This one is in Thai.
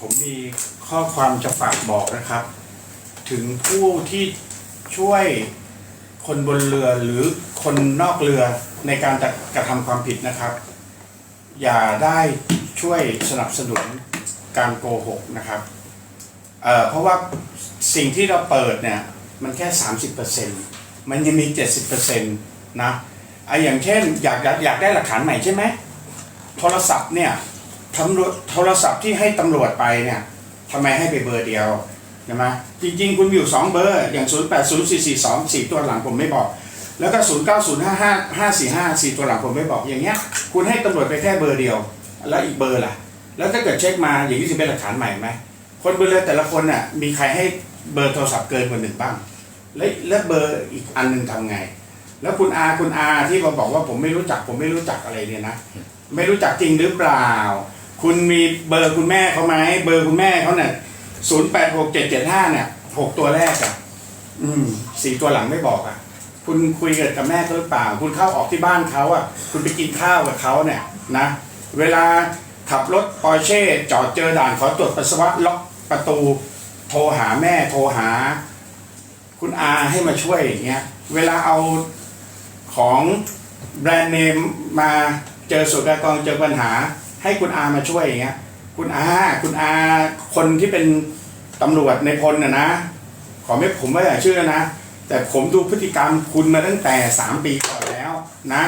ผมมีข้อความจะฝากบอกนะครับ ถึงผู้ที่ช่วยคนบนเรือหรือคนนอกเรือในการจะกระทำความผิดนะครับ อย่าได้ช่วยสนับสนุนการโกหกนะครับเเพราะว่าสิ่งที่เราเปิดเนี่ยมันแค่ 30%มันยังมี 70%นะไออย่างเช่นอยากอยากอยากได้หลักฐานใหม่ใช่ไหมโทรศัพท์เนี่ย ตำรวจโทรศัพท์ที่ให้ตำรวจไปเนี่ยทำไมให้ไปเบอร์เดียวใช่ไหมจริง ๆ คุณมีอยู่สองเบอร์ อย่าง 0 8 0 4 4 2 4 ตัวหลังผมไม่บอก แล้วก็ 0 9 0 5 5 5 4 5 4 ตัวหลังผมไม่บอกอย่างเงี้ยคุณให้ตำรวจไปแค่เบอร์เดียว แล้วอีกเบอร์ล่ะ แล้วถ้าเกิดเช็คมาอย่างนี้จะเป็นหลักฐานใหม่ไหมคนบนเรือแต่ละคนน่ะมีใครให้เบอร์โทรศัพท์เกินกว่าหนึ่งบ้าง แล้วแล้วเบอร์อีกอันหนึ่งทำไง แล้วคุณอาคุณอาที่มาบอกว่าผมไม่รู้จักผมไม่รู้จักอะไรเนี่ยนะ ไม่รู้จักจริงหรือเปล่า คุณมีเบอร์คุณแม่เขาไหมเบอร์คุณแม่เขาเนี่ยศูนย์แปดหกเจ็ดเจ็ดห้าเนี่ยหกตัวแรกอะ อืมสี่ตัวหลังไม่บอกอะ คุณคุยกับแม่เขาหรือเปล่า คุณเข้าออกที่บ้านเขาอะ คุณไปกินข้าวกับเขาเนี่ยนะ เวลาขับรถปอร์เช่จอดเจอด่านขอตรวจปัสสาวะล็อกประตู โทรหาแม่โทรหา คุณอาให้มาช่วยอย่างเงี้ย เวลาเอาของแบรนด์เนมมาเจอสุกากรเจอปัญหา ให้คุณอามาช่วยอย่างเงี้ย คุณอาคุณอาคนที่เป็นตำรวจในพลนะนะ ขอไม่ผมไม่อยากเชื่อนะ แต่ผมดูพฤติกรรมคุณมาตั้งแต่สามปีก่อนแล้วนะ